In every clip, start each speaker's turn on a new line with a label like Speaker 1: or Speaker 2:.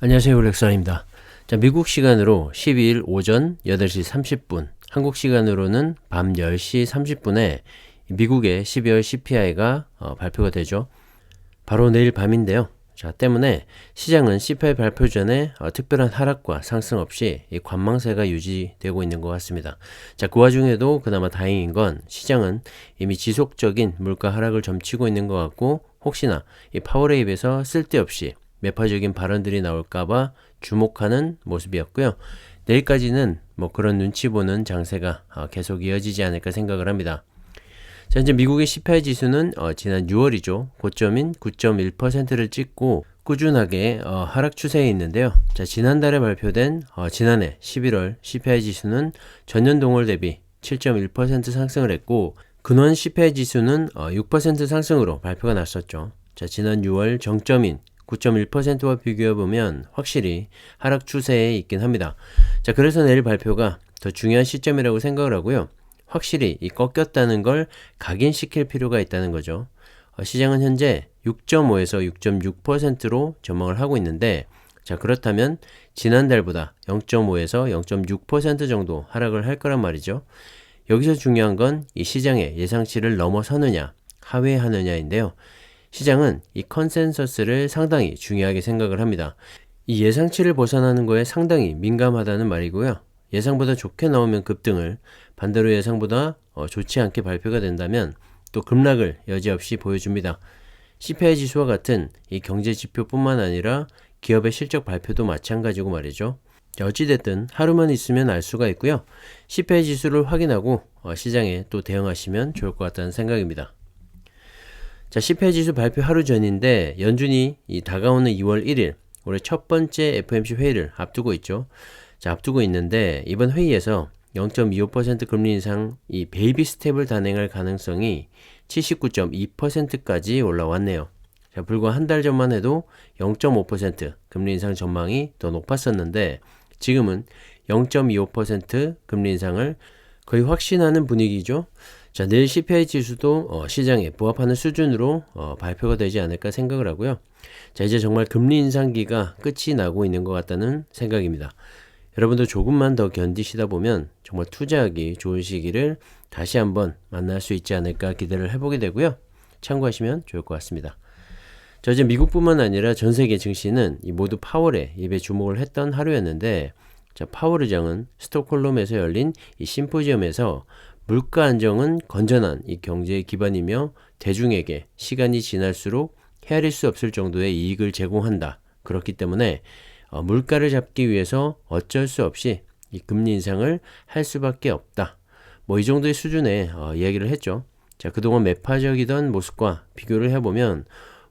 Speaker 1: 안녕하세요. 렉사입니다. 자, 미국 시간으로 12일 오전 8시 30분, 한국 시간으로는 밤 10시 30분에 미국의 12월 CPI가 어, 발표가 되죠. 바로 내일 밤인데요. 자, 때문에 시장은 CPI 발표 전에 어, 특별한 하락과 상승 없이 이 관망세가 유지되고 있는 것 같습니다. 자, 그 와중에도 그나마 다행인 건 시장은 이미 지속적인 물가 하락을 점치고 있는 것 같고 혹시나 이 파워레입에서 쓸데없이 매파적인 발언들이 나올까봐 주목하는 모습이었고요. 내일까지는 뭐 그런 눈치 보는 장세가 어, 계속 이어지지 않을까 생각을 합니다. 자, 현재 미국의 CPI 지수는 어, 지난 6월이죠. 고점인 9.1%를 찍고 꾸준하게 어, 하락 추세에 있는데요. 자, 지난달에 발표된 어, 지난해 11월 CPI 지수는 전년 동월 대비 7.1% 상승을 했고 근원 CPI 지수는 어, 6% 상승으로 발표가 났었죠. 자, 지난 6월 정점인 9.1%와 비교해 보면 확실히 하락 추세에 있긴 합니다. 자, 그래서 내일 발표가 더 중요한 시점이라고 생각을 하고요. 확실히 이 꺾였다는 걸 각인시킬 필요가 있다는 거죠. 어, 시장은 현재 6.5에서 6.6%로 전망을 하고 있는데 자, 그렇다면 지난달보다 0.5에서 0.6% 정도 하락을 할 거란 말이죠. 여기서 중요한 건 이 시장의 예상치를 넘어서느냐, 하회하느냐인데요. 시장은 이 컨센서스를 상당히 중요하게 생각을 합니다. 이 예상치를 벗어나는 거에 상당히 민감하다는 말이고요. 예상보다 좋게 나오면 급등을, 반대로 예상보다 어, 좋지 않게 발표가 된다면 또 급락을 여지없이 보여줍니다. CPI 지수와 같은 이 경제 지표뿐만 아니라 기업의 실적 발표도 마찬가지고 말이죠. 어찌됐든 하루만 있으면 알 수가 있고요. CPI 지수를 확인하고 어, 시장에 또 대응하시면 좋을 것 같다는 생각입니다. 자, CPI 지수 발표 하루 전인데 연준이 이 다가오는 2월 1일 올해 첫 번째 FOMC 회의를 앞두고 있죠. 자, 앞두고 있는데 이번 회의에서 0.25% 금리 인상 이 베이비 스텝을 단행할 가능성이 79.2%까지 올라왔네요. 자, 불과 한 달 전만 해도 0.5% 금리 인상 전망이 더 높았었는데 지금은 0.25% 금리 인상을 거의 확신하는 분위기죠. 자, 내일 CPI 지수도 어, 시장에 부합하는 수준으로 어, 발표가 되지 않을까 생각을 하고요. 자, 이제 정말 금리 인상기가 끝이 나고 있는 것 같다는 생각입니다. 여러분도 조금만 더 견디시다 보면 정말 투자하기 좋은 시기를 다시 한번 만날 수 있지 않을까 기대를 해보게 되고요. 참고하시면 좋을 것 같습니다. 자, 이제 미국뿐만 아니라 전 세계 증시는 이 모두 파월에 입에 주목을 했던 하루였는데, 자, 파월 의장은 스톡홀름에서 열린 이 심포지엄에서 물가 안정은 건전한 이 경제의 기반이며 대중에게 시간이 지날수록 헤아릴 수 없을 정도의 이익을 제공한다. 그렇기 때문에 어, 물가를 잡기 위해서 어쩔 수 없이 이 금리 인상을 할 수밖에 없다. 뭐 이 정도의 수준의 어, 이야기를 했죠. 자, 그동안 매파적이던 모습과 비교를 해보면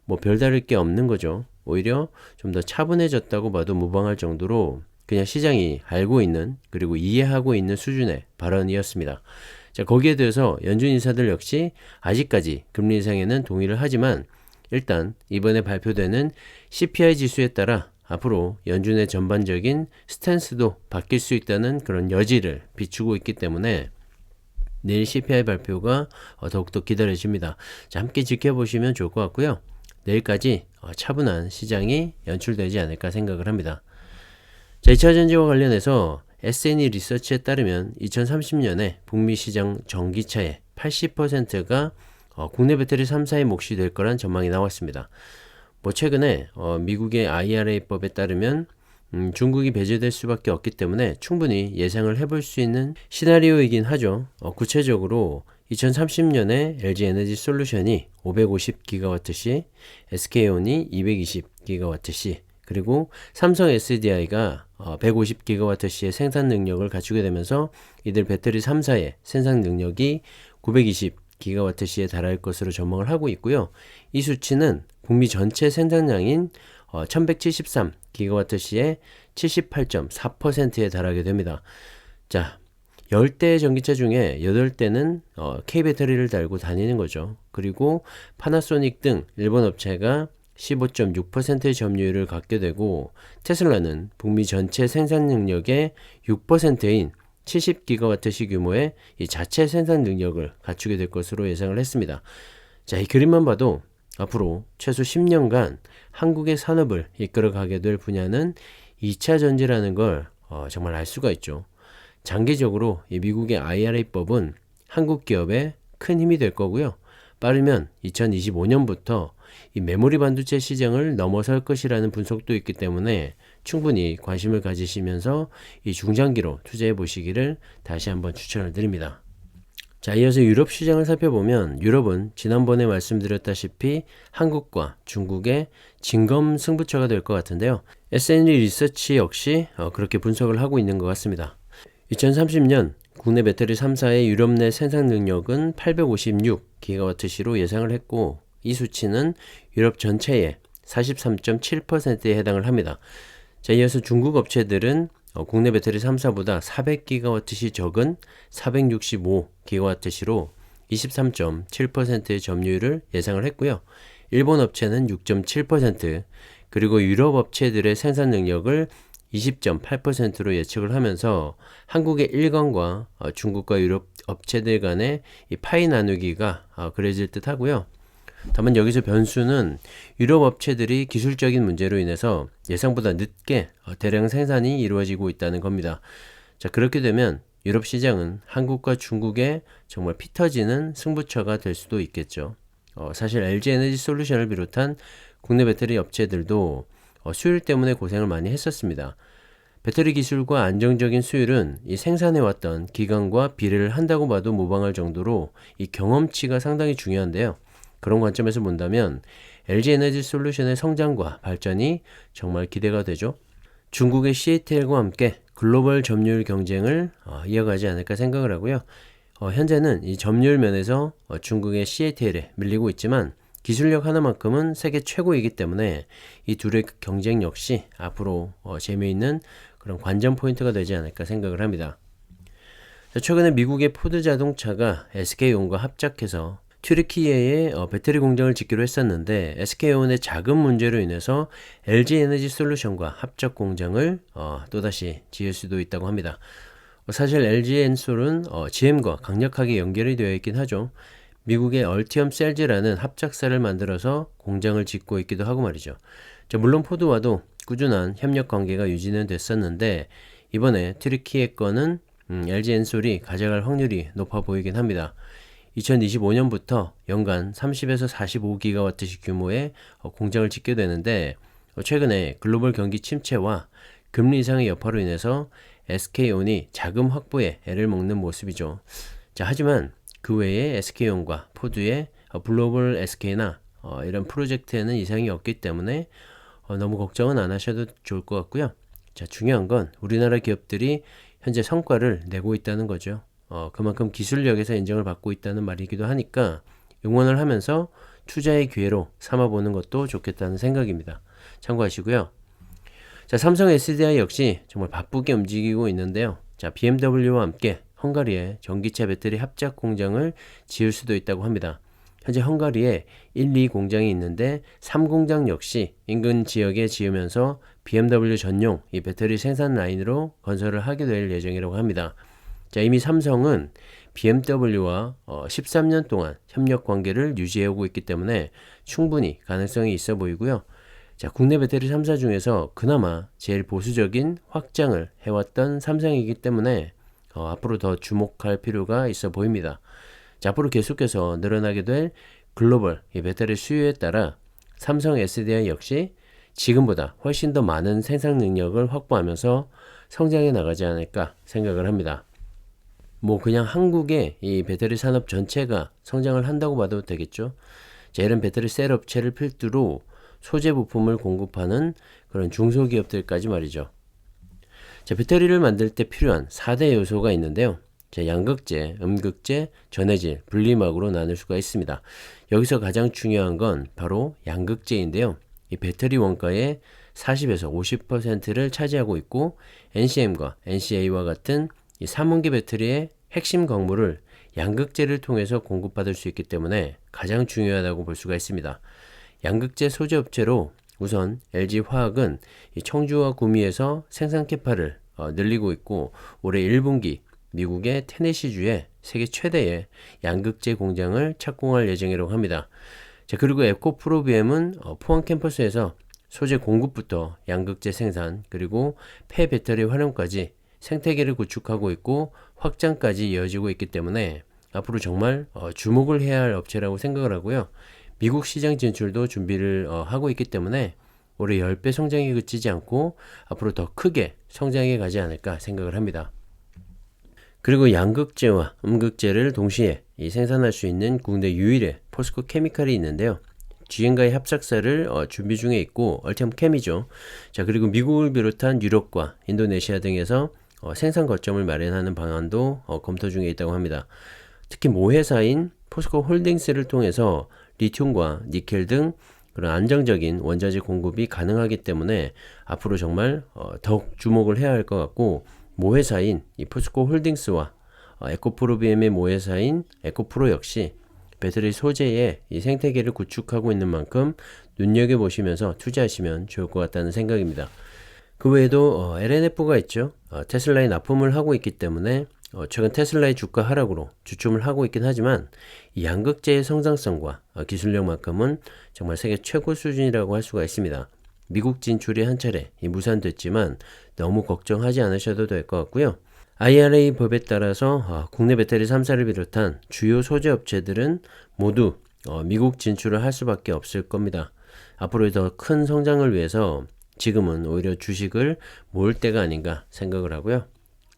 Speaker 1: 뭐 별다를 게 없는 거죠. 오히려 좀 더 차분해졌다고 봐도 무방할 정도로 그냥 시장이 알고 있는 그리고 이해하고 있는 수준의 발언이었습니다. 자, 거기에 대해서 연준 인사들 역시 아직까지 금리 인상에는 동의를 하지만 일단 이번에 발표되는 CPI 지수에 따라 앞으로 연준의 전반적인 스탠스도 바뀔 수 있다는 그런 여지를 비추고 있기 때문에 내일 CPI 발표가 어, 더욱더 기다려집니다. 자, 함께 지켜보시면 좋을 것 같고요. 내일까지 어, 차분한 시장이 연출되지 않을까 생각을 합니다. 자, 2차 전지와 관련해서 SNE 리서치에 따르면 2030년에 북미 시장 전기차의 80%가 어, 국내 배터리 3사의 몫이 될 거란 전망이 나왔습니다. 뭐 최근에 어, 미국의 IRA법에 따르면 음, 중국이 배제될 수밖에 없기 때문에 충분히 예상을 해볼 수 있는 시나리오이긴 하죠. 어, 구체적으로 2030년에 LG 에너지 솔루션이 550기가와트시, SK온이 220기가와트시, 그리고 삼성 SDI가 150GWh의 생산 능력을 갖추게 되면서 이들 배터리 3사의 생산 능력이 920GWh에 달할 것으로 전망을 하고 있고요. 이 수치는 북미 전체 생산량인 1173GWh의 78.4%에 달하게 됩니다. 자, 10대의 전기차 중에 8대는 어, K배터리를 달고 다니는 거죠. 그리고 파나소닉 등 일본 업체가 15.6%의 점유율을 갖게 되고 테슬라는 북미 전체 생산 능력의 6%인 70기가와트시 규모의 이 자체 생산 능력을 갖추게 될 것으로 예상을 했습니다. 자, 이 그림만 봐도 앞으로 최소 10년간 한국의 산업을 이끌어 가게 될 분야는 2차 전지라는 걸 어, 정말 알 수가 있죠. 장기적으로 이 미국의 IRA법은 한국 기업에 큰 힘이 될 거고요. 빠르면 2025년부터 이 메모리 반도체 시장을 넘어설 것이라는 분석도 있기 때문에 충분히 관심을 가지시면서 이 중장기로 투자해 보시기를 다시 한번 추천을 드립니다. 자, 이어서 유럽 시장을 살펴보면 유럽은 지난번에 말씀드렸다시피 한국과 중국의 진검 승부처가 될 것 같은데요. SNE 리서치 역시 어, 그렇게 분석을 하고 있는 것 같습니다. 2030년 국내 배터리 3사의 유럽 내 생산 능력은 856GWh로 예상을 했고 이 수치는 유럽 전체의 43.7%에 해당을 합니다. 자, 이어서 중국 업체들은 어, 국내 배터리 3사보다 400GWh 적은 465GWh로 23.7%의 점유율을 예상을 했고요. 일본 업체는 6.7%, 그리고 유럽 업체들의 생산 능력을 20.8%로 예측을 하면서 한국의 일관과 어, 중국과 유럽 업체들 간의 이 파이 나누기가 어, 그려질 듯 하고요. 다만 여기서 변수는 유럽 업체들이 기술적인 문제로 인해서 예상보다 늦게 어, 대량 생산이 이루어지고 있다는 겁니다. 자, 그렇게 되면 유럽 시장은 한국과 중국의 정말 피 터지는 승부처가 될 수도 있겠죠. 어, 사실 LG 에너지 솔루션을 비롯한 국내 배터리 업체들도 어, 수율 때문에 고생을 많이 했었습니다. 배터리 기술과 안정적인 수율은 이 생산해왔던 기간과 비례를 한다고 봐도 무방할 정도로 이 경험치가 상당히 중요한데요. 그런 관점에서 본다면 LG 에너지 솔루션의 성장과 발전이 정말 기대가 되죠. 중국의 CATL과 함께 글로벌 점유율 경쟁을 어, 이어가지 않을까 생각을 하고요. 어, 현재는 이 점유율 면에서 어, 중국의 CATL에 밀리고 있지만 기술력 하나만큼은 세계 최고이기 때문에 이 둘의 경쟁 역시 앞으로 어, 재미있는 그런 관전 포인트가 되지 않을까 생각을 합니다. 최근에 미국의 포드 자동차가 SK온과 합작해서 튀르키예에 어, 배터리 공장을 짓기로 했었는데 SK온의 자금 문제로 인해서 LG 에너지 솔루션과 합작 공장을 어, 또다시 지을 수도 있다고 합니다. 어, 사실 LG 엔솔은 어, GM과 강력하게 연결이 되어 있긴 하죠. 미국의 얼티엄 셀즈라는 합작사를 만들어서 공장을 짓고 있기도 하고 말이죠. 자, 물론 포드와도 꾸준한 협력 관계가 유지는 됐었는데 이번에 튀르키예 건은 음, LG 엔솔이 가져갈 확률이 높아 보이긴 합니다. 2025년부터 연간 30에서 45기가와트시 규모의 어, 공장을 짓게 되는데 어, 최근에 글로벌 경기 침체와 금리 인상의 여파로 인해서 SK온이 자금 확보에 애를 먹는 모습이죠. 자, 하지만 그 외에 SK온과 포드의 어, 글로벌 SK나 이런 프로젝트에는 이상이 없기 때문에 너무 걱정은 안 하셔도 좋을 것 같고요. 자, 중요한 건 우리나라 기업들이 현재 성과를 내고 있다는 거죠. 어, 그만큼 기술력에서 인정을 받고 있다는 말이기도 하니까 응원을 하면서 투자의 기회로 삼아보는 것도 좋겠다는 생각입니다. 참고하시고요. 자, 삼성 SDI 역시 정말 바쁘게 움직이고 있는데요. 자, BMW와 함께 헝가리에 전기차 배터리 합작 공장을 지을 수도 있다고 합니다. 현재 헝가리에 1, 2 공장이 있는데 3 공장 역시 인근 지역에 지으면서 BMW 전용 이 배터리 생산 라인으로 건설을 하게 될 예정이라고 합니다. 자, 이미 삼성은 BMW와 어, 13년 동안 협력 관계를 유지해오고 있기 때문에 충분히 가능성이 있어 보이고요. 자, 국내 배터리 3사 중에서 그나마 제일 보수적인 확장을 해왔던 삼성이기 때문에 어, 앞으로 더 주목할 필요가 있어 보입니다. 자, 앞으로 계속해서 늘어나게 될 글로벌 이 배터리 수요에 따라 삼성 SDI 역시 지금보다 훨씬 더 많은 생산 능력을 확보하면서 성장해 나가지 않을까 생각을 합니다. 뭐 그냥 한국의 이 배터리 산업 전체가 성장을 한다고 봐도 되겠죠. 자, 이런 배터리 셀 업체를 필두로 소재 부품을 공급하는 그런 중소기업들까지 말이죠. 자, 배터리를 만들 때 필요한 4대 요소가 있는데요. 자, 양극재, 음극재, 전해질, 분리막으로 나눌 수가 있습니다. 여기서 가장 중요한 건 바로 양극재인데요. 이 배터리 원가의 40에서 50%를 차지하고 있고 NCM과 NCA와 같은 이 3원기 배터리의 핵심 광물을 양극재를 통해서 공급받을 수 있기 때문에 가장 중요하다고 볼 수가 있습니다. 양극재 소재 업체로 우선 LG화학은 청주와 구미에서 생산 캐파를 어, 늘리고 있고 올해 1분기 미국의 테네시주에 세계 최대의 양극재 공장을 착공할 예정이라고 합니다. 자, 그리고 에코프로비엠은 어, 포항 캠퍼스에서 소재 공급부터 양극재 생산 그리고 폐 배터리 활용까지 생태계를 구축하고 있고 확장까지 이어지고 있기 때문에 앞으로 정말 어, 주목을 해야 할 업체라고 생각을 하고요. 미국 시장 진출도 준비를 어, 하고 있기 때문에 올해 10배 성장에 그치지 않고 앞으로 더 크게 성장해 가지 않을까 생각을 합니다. 그리고 양극재와 음극재를 동시에 이 생산할 수 있는 국내 유일의 포스코 케미칼이 있는데요. GM과의 합작사를 어, 준비 중에 있고 얼티엄 캠이죠. 자 그리고 미국을 비롯한 유럽과 인도네시아 등에서 어, 생산 거점을 마련하는 방안도 어, 검토 중에 있다고 합니다. 특히 모회사인 포스코 홀딩스를 통해서 리튬과 니켈 등 그런 안정적인 원자재 공급이 가능하기 때문에 앞으로 정말 어, 더욱 주목을 해야 할 것 같고 모회사인 이 포스코 홀딩스와 어, 에코프로비엠의 모회사인 에코프로 역시 배터리 소재의 이 생태계를 구축하고 있는 만큼 눈여겨보시면서 투자하시면 좋을 것 같다는 생각입니다. 그 외에도 어, LNF가 있죠. 어, 테슬라에 납품을 하고 있기 때문에 어, 최근 테슬라의 주가 하락으로 주춤을 하고 있긴 하지만 이 양극재의 성장성과 어, 기술력만큼은 정말 세계 최고 수준이라고 할 수가 있습니다. 미국 진출이 한 차례 이 무산됐지만 너무 걱정하지 않으셔도 될 것 같고요. IRA 법에 따라서 어, 국내 배터리 3사를 비롯한 주요 소재 업체들은 모두 어, 미국 진출을 할 수밖에 없을 겁니다. 앞으로 더큰 성장을 위해서 지금은 오히려 주식을 모을 때가 아닌가 생각을 하고요.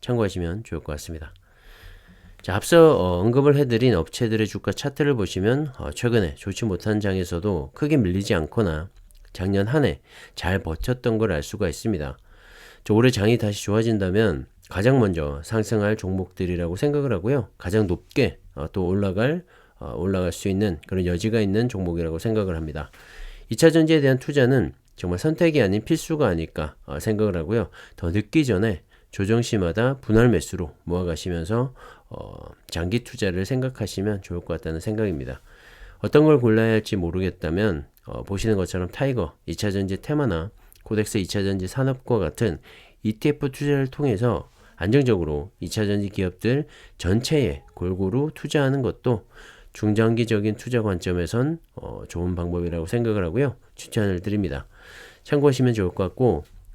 Speaker 1: 참고하시면 좋을 것 같습니다. 자, 앞서 어, 언급을 해드린 업체들의 주가 차트를 보시면 어, 최근에 좋지 못한 장에서도 크게 밀리지 않거나 작년 한 해 잘 버텼던 걸 알 수가 있습니다. 저 올해 장이 다시 좋아진다면 가장 먼저 상승할 종목들이라고 생각을 하고요. 가장 높게 어, 또 올라갈 어, 올라갈 수 있는 그런 여지가 있는 종목이라고 생각을 합니다. 2차 전지에 대한 투자는 정말 선택이 아닌 필수가 아닐까 어, 생각을 하고요. 더 늦기 전에 조정 시마다 분할 매수로 모아가시면서 어, 장기 투자를 생각하시면 좋을 것 같다는 생각입니다. 어떤 걸 골라야 할지 모르겠다면 어, 보시는 것처럼 타이거, 2차전지 테마나 코덱스 2차전지 산업과 같은 ETF 투자를 통해서 안정적으로 2차전지 기업들 전체에 골고루 투자하는 것도 중장기적인 투자 관점에선 어, 좋은 방법이라고 생각을 하고요. 추천을 드립니다. 참고하시면 좋을 것 같고